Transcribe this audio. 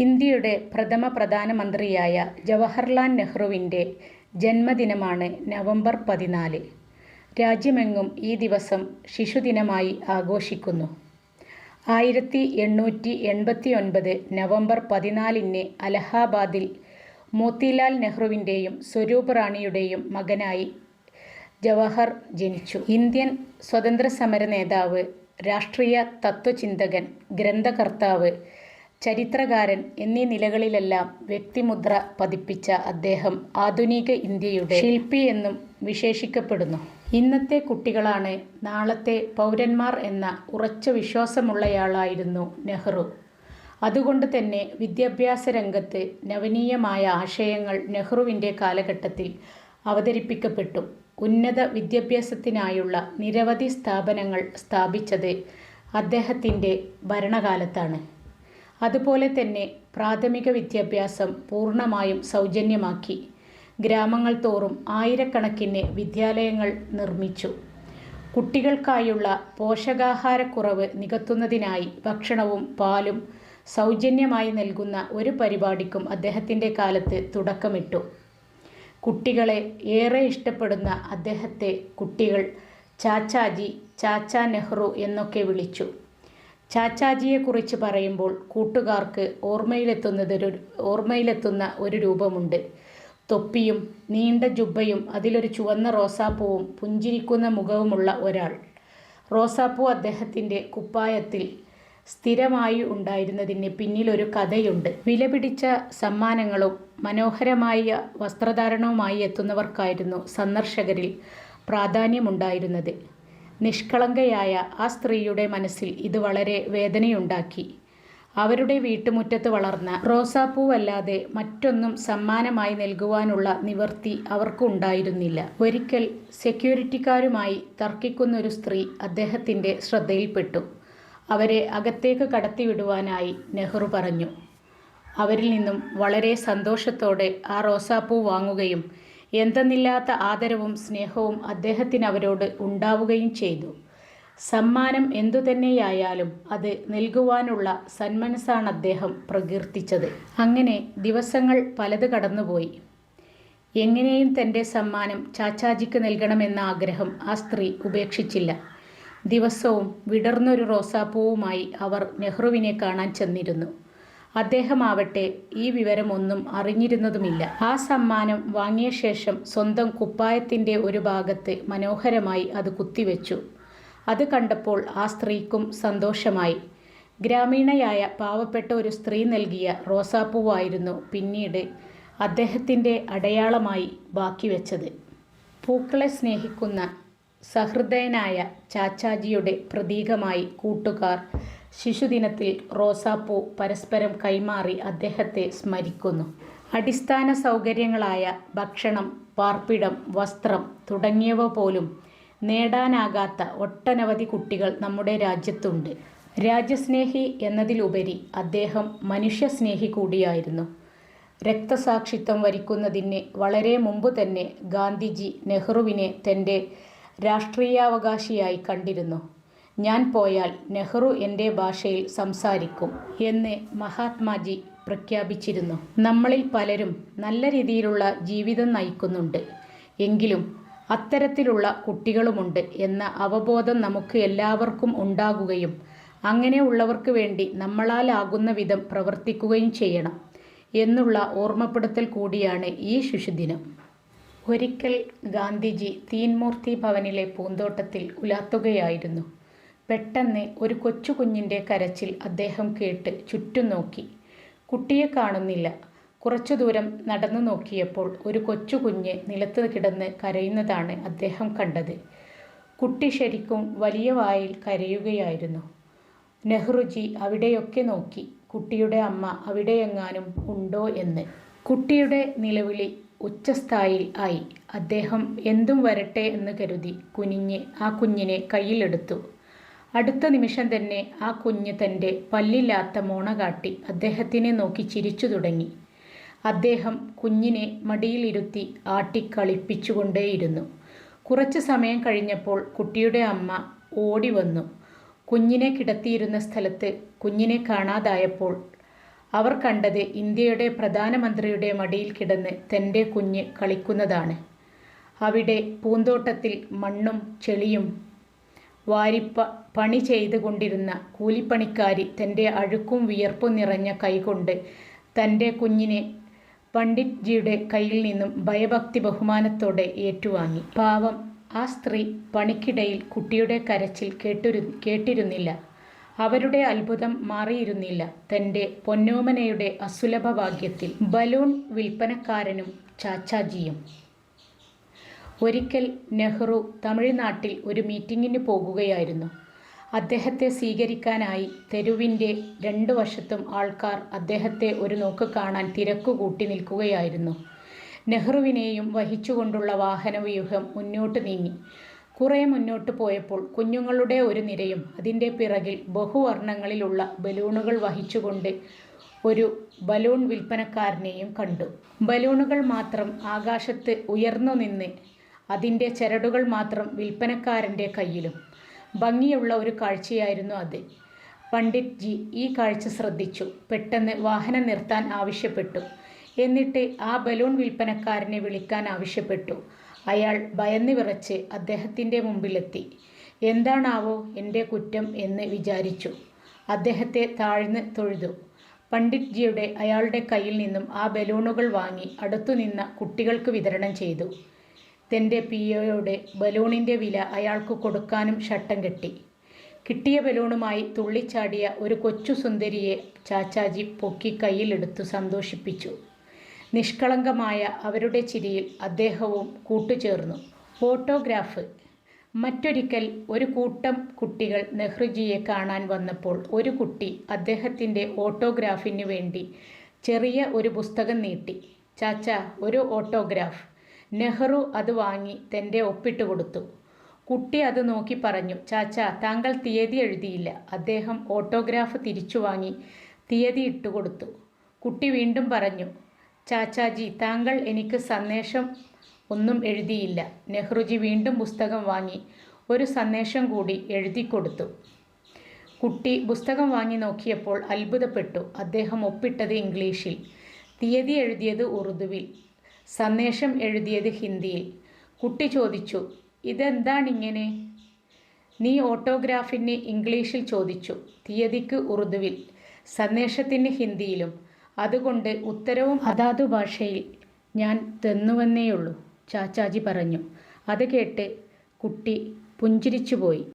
ഇന്ത്യയുടെ പ്രഥമ പ്രധാനമന്ത്രിയായ ജവഹർലാൽ നെഹ്റുവിന്റെ ജന്മദിനമാണ് നവംബർ പതിനാല്. രാജ്യമെങ്ങും ഈ ദിവസം ശിശുദിനമായി ആഘോഷിക്കുന്നു. ആയിരത്തി എണ്ണൂറ്റി എൺപത്തി ഒൻപത് നവംബർ പതിനാലിന് അലഹാബാദിൽ മോത്തിലാൽ നെഹ്റുവിന്റെയും സ്വരൂപ് റാണിയുടെയും മകനായി ജവഹർ ജനിച്ചു. ഇന്ത്യൻ സ്വതന്ത്ര സമര നേതാവ് രാഷ്ട്രീയ തത്വചിന്തകൻ ഗ്രന്ഥകർത്താവ് ചരിത്രകാരൻ എന്നീ നിലകളിലെല്ലാം വ്യക്തിമുദ്ര പതിപ്പിച്ച അദ്ദേഹം ആധുനിക ഇന്ത്യയുടെ ശില്പി എന്നും വിശേഷിക്കപ്പെടുന്നു. ഇന്നത്തെ കുട്ടികളാണ് നാളത്തെ പൗരന്മാർ എന്ന ഉറച്ച വിശ്വാസമുള്ളയാളായിരുന്നു നെഹ്റു. അതുകൊണ്ട് തന്നെ വിദ്യാഭ്യാസ രംഗത്ത് നവനീയമായ ആശയങ്ങൾ നെഹ്റുവിന്റെ കാലഘട്ടത്തിൽ അവതരിപ്പിക്കപ്പെട്ടു. ഉന്നത വിദ്യാഭ്യാസത്തിനായുള്ള നിരവധി സ്ഥാപനങ്ങൾ സ്ഥാപിച്ചത് അദ്ദേഹത്തിന്റെ ഭരണകാലത്താണ്. അതുപോലെ തന്നെ പ്രാഥമിക വിദ്യാഭ്യാസം പൂർണമായും സൗജന്യമാക്കി. ഗ്രാമങ്ങൾ തോറും ആയിരക്കണക്കിന് വിദ്യാലയങ്ങൾ നിർമ്മിച്ചു. കുട്ടികൾക്കായുള്ള പോഷകാഹാരക്കുറവ് നികത്തുന്നതിനായി ഭക്ഷണവും പാലും സൗജന്യമായി നൽകുന്ന ഒരു പരിപാടിക്കും അദ്ദേഹത്തിന്റെ കാലത്ത് തുടക്കമിട്ടു. കുട്ടികളെ ഏറെ ഇഷ്ടപ്പെടുന്ന അദ്ദേഹത്തെ കുട്ടികൾ ചാച്ചാജി ചാച്ചാ നെഹ്റു എന്നൊക്കെ വിളിച്ചു. ചാച്ചാജിയെക്കുറിച്ച് പറയുമ്പോൾ കൂട്ടുകാർക്ക് ഓർമ്മയിലെത്തുന്നതൊരു ഓർമ്മയിലെത്തുന്ന ഒരു രൂപമുണ്ട്. തൊപ്പിയും നീണ്ട ജുബ്ബയും അതിലൊരു ചുവന്ന റോസാപ്പൂവും പുഞ്ചിരിക്കുന്ന മുഖവുമുള്ള ഒരാൾ. റോസാപ്പൂ അദ്ദേഹത്തിന്റെ കുപ്പായത്തിൽ സ്ഥിരമായി ഉണ്ടായിരുന്നതിന് പിന്നിലൊരു കഥയുണ്ട്. വിലപിടിച്ച സമ്മാനങ്ങളും മനോഹരമായ വസ്ത്രധാരണവുമായി എത്തുന്നവർക്കായിരുന്നു സന്ദർശകരിൽ പ്രാധാന്യമുണ്ടായിരുന്നത്. നിഷ്കളങ്കയായ ആ സ്ത്രീയുടെ മനസ്സിൽ ഇത് വളരെ വേദനയുണ്ടാക്കി. അവരുടെ വീട്ടുമുറ്റത്ത് വളർന്ന റോസാപ്പൂവല്ലാതെ മറ്റൊന്നും സമ്മാനമായി നൽകുവാനുള്ള നിവർത്തി അവർക്കുണ്ടായിരുന്നില്ല ഒരിക്കൽ സെക്യൂരിറ്റിക്കാരുമായി തർക്കിക്കുന്നൊരു സ്ത്രീ അദ്ദേഹത്തിന്റെ ശ്രദ്ധയിൽപ്പെട്ടു. അവരെ അകത്തേക്ക് കടത്തിവിടുവാനായി നെഹ്റു പറഞ്ഞു. അവരിൽ നിന്നും വളരെ സന്തോഷത്തോടെ ആ റോസാപ്പൂ വാങ്ങുകയും എന്തെന്നില്ലാത്ത ആദരവും സ്നേഹവും അദ്ദേഹത്തിന് അവരോട് ഉണ്ടാവുകയും ചെയ്തു. സമ്മാനം എന്തുതന്നെയായാലും അത് നൽകുവാനുള്ള സന്മനസ്സാണ് അദ്ദേഹം പ്രകീർത്തിച്ചത്. അങ്ങനെ ദിവസങ്ങൾ പലത് കടന്നുപോയി. എങ്ങനെയും തന്റെ സമ്മാനം ചാച്ചാജിക്ക് നൽകണമെന്ന ആഗ്രഹം ആ സ്ത്രീ ഉപേക്ഷിച്ചില്ല. ദിവസവും വിടർന്നൊരു റോസാപ്പൂവുമായി അവർ നെഹ്റുവിനെ കാണാൻ ചെന്നിരുന്നു. അദ്ദേഹമാവട്ടെ ഈ വിവരമൊന്നും അറിഞ്ഞിരുന്നതുമില്ല. ആ സമ്മാനം വാങ്ങിയ ശേഷം സ്വന്തം കുപ്പായത്തിന്റെ ഒരു ഭാഗത്ത് മനോഹരമായി അത് കുത്തിവെച്ചു. അത് കണ്ടപ്പോൾ ആ സ്ത്രീക്കും സന്തോഷമായി. ഗ്രാമീണയായ പാവപ്പെട്ട ഒരു സ്ത്രീ നൽകിയ റോസാപ്പൂവായിരുന്നു പിന്നീട് അദ്ദേഹത്തിന്റെ അടയാളമായി ബാക്കി വെച്ചത്. പൂക്കളെ സ്നേഹിക്കുന്ന സഹൃദയനായ ചാച്ചാജിയുടെ പ്രതീകമായി കൂട്ടുകാർ ശിശുദിനത്തിൽ റോസാപ്പൂ പരസ്പരം കൈമാറി അദ്ദേഹത്തെ സ്മരിക്കുന്നു. അടിസ്ഥാന സൗകര്യങ്ങളായ ഭക്ഷണം പാർപ്പിടം വസ്ത്രം തുടങ്ങിയവ പോലും നേടാനാകാത്ത ഒട്ടനവധി കുട്ടികൾ നമ്മുടെ രാജ്യത്തുണ്ട്. രാജ്യസ്നേഹി എന്നതിലുപരി അദ്ദേഹം മനുഷ്യസ്നേഹി കൂടിയായിരുന്നു. രക്തസാക്ഷിത്വം വരിക്കുന്നതിന് വളരെ മുമ്പ് തന്നെ ഗാന്ധിജി നെഹ്റുവിനെ തന്റെ രാഷ്ട്രീയാവകാശിയായി കണ്ടിരുന്നു. ഞാൻ പോയാൽ നെഹ്റു എന്റെ ഭാഷയിൽ സംസാരിക്കും എന്ന് മഹാത്മാജി പ്രഖ്യാപിച്ചിരുന്നു. നമ്മളിൽ പലരും നല്ല രീതിയിലുള്ള ജീവിതം നയിക്കുന്നുണ്ട്. എങ്കിലും അത്തരത്തിലുള്ള കുട്ടികളുമുണ്ട് എന്ന അവബോധം നമുക്ക് എല്ലാവർക്കും ഉണ്ടാകുകയും അങ്ങനെയുള്ളവർക്ക് വേണ്ടി നമ്മളാലാകുന്ന വിധം പ്രവർത്തിക്കുകയും ചെയ്യണം എന്നുള്ള ഓർമ്മപ്പെടുത്തൽ കൂടിയാണ് ഈ ശിശുദിനം. ഒരിക്കൽ ഗാന്ധിജി തീൻമൂർത്തി ഭവനിലെ പൂന്തോട്ടത്തിൽ ഉലാത്തുകയായിരുന്നു. പെട്ടെന്ന് ഒരു കൊച്ചു കുഞ്ഞിന്റെ കരച്ചിൽ അദ്ദേഹം കേട്ട് ചുറ്റും നോക്കി കുട്ടിയെ കാണുന്നില്ല. കുറച്ചു ദൂരം നടന്നു നോക്കിയപ്പോൾ ഒരു കൊച്ചു കുഞ്ഞ് നിലത്ത് കിടന്ന് കരയുന്നതാണ് അദ്ദേഹം കണ്ടത്. കുട്ടി ശരിക്കും വലിയ വായിൽ കരയുകയായിരുന്നു. നെഹ്റുജി അവിടെയൊക്കെ നോക്കി. കുട്ടിയുടെ അമ്മ അവിടെയെങ്ങാനും ഉണ്ടോ എന്ന്. കുട്ടിയുടെ നിലവിളി ഉച്ചസ്ഥായിൽ ആയി. അദ്ദേഹം എന്തും വരട്ടെ എന്ന് കരുതി കുനിഞ്ഞ് ആ കുഞ്ഞിനെ കയ്യിലെടുത്തു. അടുത്ത നിമിഷം തന്നെ ആ കുഞ്ഞ് തന്റെ പല്ലില്ലാത്ത മോണ കാട്ടി അദ്ദേഹത്തിനെ നോക്കി ചിരിച്ചു തുടങ്ങി. അദ്ദേഹം കുഞ്ഞിനെ മടിയിലിരുത്തി ആട്ടിക്കളിപ്പിച്ചുകൊണ്ടേയിരുന്നു. കുറച്ച് സമയം കഴിഞ്ഞപ്പോൾ കുട്ടിയുടെ അമ്മ ഓടി വന്നു. കുഞ്ഞിനെ കിടത്തിയിരുന്ന സ്ഥലത്ത് കുഞ്ഞിനെ കാണാതായപ്പോൾ അവർ കണ്ടത് ഇന്ത്യയുടെ പ്രധാനമന്ത്രിയുടെ മടിയിൽ കിടന്ന് തന്റെ കുഞ്ഞ് കളിക്കുന്നതാണ്. അവിടെ പൂന്തോട്ടത്തിൽ മണ്ണും ചെളിയും വാരിപ്പ പണി ചെയ്തുകൊണ്ടിരുന്ന കൂലിപ്പണിക്കാരി തന്റെ അഴുക്കും വിയർപ്പും നിറഞ്ഞ കൈകൊണ്ട് തന്റെ കുഞ്ഞിനെ പണ്ഡിറ്റ്ജിയുടെ കയ്യിൽ നിന്നും ഭയഭക്തി ബഹുമാനത്തോടെ ഏറ്റുവാങ്ങി. പാവം ആ സ്ത്രീ പണിക്കിടയിൽ കുട്ടിയുടെ കരച്ചിൽ കേട്ടിരു കേട്ടിരുന്നില്ല. അവരുടെ അത്ഭുതം മാറിയിരുന്നില്ല. തന്റെ പൊന്നോമനയുടെ അസുലഭ ഭാഗ്യത്തിൽ ബലൂൺ വിൽപ്പനക്കാരനും ചാച്ചാജിയും. ഒരിക്കൽ നെഹ്റു തമിഴ്നാട്ടിൽ ഒരു മീറ്റിങ്ങിന് പോകുകയായിരുന്നു. അദ്ദേഹത്തെ സ്വീകരിക്കാനായി തെരുവിന്റെ രണ്ടു വശത്തും ആൾക്കാർ അദ്ദേഹത്തെ ഒരു നോക്ക് കാണാൻ തിരക്കുകൂട്ടി നിൽക്കുകയായിരുന്നു. നെഹ്റുവിനെയും വഹിച്ചുകൊണ്ടുള്ള വാഹനവ്യൂഹം മുന്നോട്ട് നീങ്ങി. കുറേ മുന്നോട്ട് പോയപ്പോൾ കുഞ്ഞുങ്ങളുടെ ഒരു നിരയും അതിന്റെ പിറകിൽ ബഹുവർണങ്ങളിലുള്ള ബലൂണുകൾ വഹിച്ചുകൊണ്ട് ഒരു ബലൂൺ വിൽപ്പനക്കാരനെയും കണ്ടു. ബലൂണുകൾ മാത്രം ആകാശത്ത് ഉയർന്നു നിന്ന് അതിന്റെ ചരടുകൾ മാത്രം വിൽപ്പനക്കാരന്റെ കയ്യിലും. ഭംഗിയുള്ള ഒരു കാഴ്ചയായിരുന്നു അത്. പണ്ഡിറ്റ് ജി ഈ കാഴ്ച ശ്രദ്ധിച്ചു. പെട്ടെന്ന് വാഹനം നിർത്താൻ ആവശ്യപ്പെട്ടു. എന്നിട്ട് ആ ബലൂൺ വിൽപ്പനക്കാരനെ വിളിക്കാൻ ആവശ്യപ്പെട്ടു. അയാൾ ഭയന്ന് വിറച്ച് അദ്ദേഹത്തിന്റെ മുമ്പിലെത്തി. എന്താണാവോ എന്റെ കുറ്റം എന്ന് വിചാരിച്ചു. അദ്ദേഹത്തെ താഴ്ന്ന് തൊഴുതു. പണ്ഡിറ്റ് ജിയുടെ അയാളുടെ കയ്യിൽ നിന്നും ആ ബലൂണുകൾ വാങ്ങി അടുത്തുനിന്ന കുട്ടികൾക്ക് വിതരണം ചെയ്തു. തന്റെ പി പിയോയുടെ ബലൂണിന്റെ വില അയാൾക്ക് കൊടുക്കാനും ഷട്ടം കെട്ടി. കിട്ടിയ ബലൂണുമായി തുള്ളിച്ചാടിയ ഒരു കൊച്ചു സുന്ദരിയെ ചാച്ചാജി പൊക്കി കയ്യിലെടുത്തു സന്തോഷിപ്പിച്ചു. നിഷ്കളങ്കമായ അവരുടെ ചിരിയിൽ അദ്ദേഹവും കൂട്ടുചേർന്നു. ഫോട്ടോഗ്രാഫ്. മറ്റൊരിക്കൽ ഒരു കൂട്ടം കുട്ടികൾ നെഹ്റുജിയെ കാണാൻ വന്നപ്പോൾ ഒരു കുട്ടി അദ്ദേഹത്തിന്റെ ഓട്ടോഗ്രാഫിന് വേണ്ടി ചെറിയ ഒരു പുസ്തകം നീട്ടി. ചാച്ച ഒരു ഓട്ടോഗ്രാഫ്. നെഹ്റു അത് വാങ്ങി തന്റെ ഒപ്പിട്ട് കൊടുത്തു. കുട്ടി അത് നോക്കി പറഞ്ഞു ചാച്ച താങ്കൾ തീയതി എഴുതിയില്ല. അദ്ദേഹം ഓട്ടോഗ്രാഫ് തിരിച്ചു വാങ്ങി തീയതി ഇട്ടുകൊടുത്തു കുട്ടി വീണ്ടും പറഞ്ഞു ചാച്ചാജി താങ്കൾ എനിക്ക് സന്ദേശം ഒന്നും എഴുതിയില്ല. നെഹ്റുജി വീണ്ടും പുസ്തകം വാങ്ങി. ഒരു സന്ദേശം കൂടി എഴുതി കൊടുത്തു. കുട്ടി പുസ്തകം വാങ്ങി നോക്കിയപ്പോൾ അത്ഭുതപ്പെട്ടു. അദ്ദേഹം ഒപ്പിട്ടത് ഇംഗ്ലീഷിൽ. തീയതി എഴുതിയത് ഉറുദുവിൽ. സന്ദേശം എഴുതിയത് ഹിന്ദിയിൽ. കുട്ടി ചോദിച്ചു ഇതെന്താണിങ്ങനെ? നീ ഓട്ടോഗ്രാഫിന് ഇംഗ്ലീഷിൽ ചോദിച്ചു. തീയതിക്ക് ഉറുദുവിൽ. സന്ദേശത്തിന് ഹിന്ദിയിലും. അതുകൊണ്ട് ഉത്തരവും അതാതു ഭാഷയിൽ ഞാൻ തന്നുവെന്നേയുള്ളൂ ചാച്ചാജി പറഞ്ഞു. അത് കേട്ട് കുട്ടി പുഞ്ചിരിച്ചുപോയി.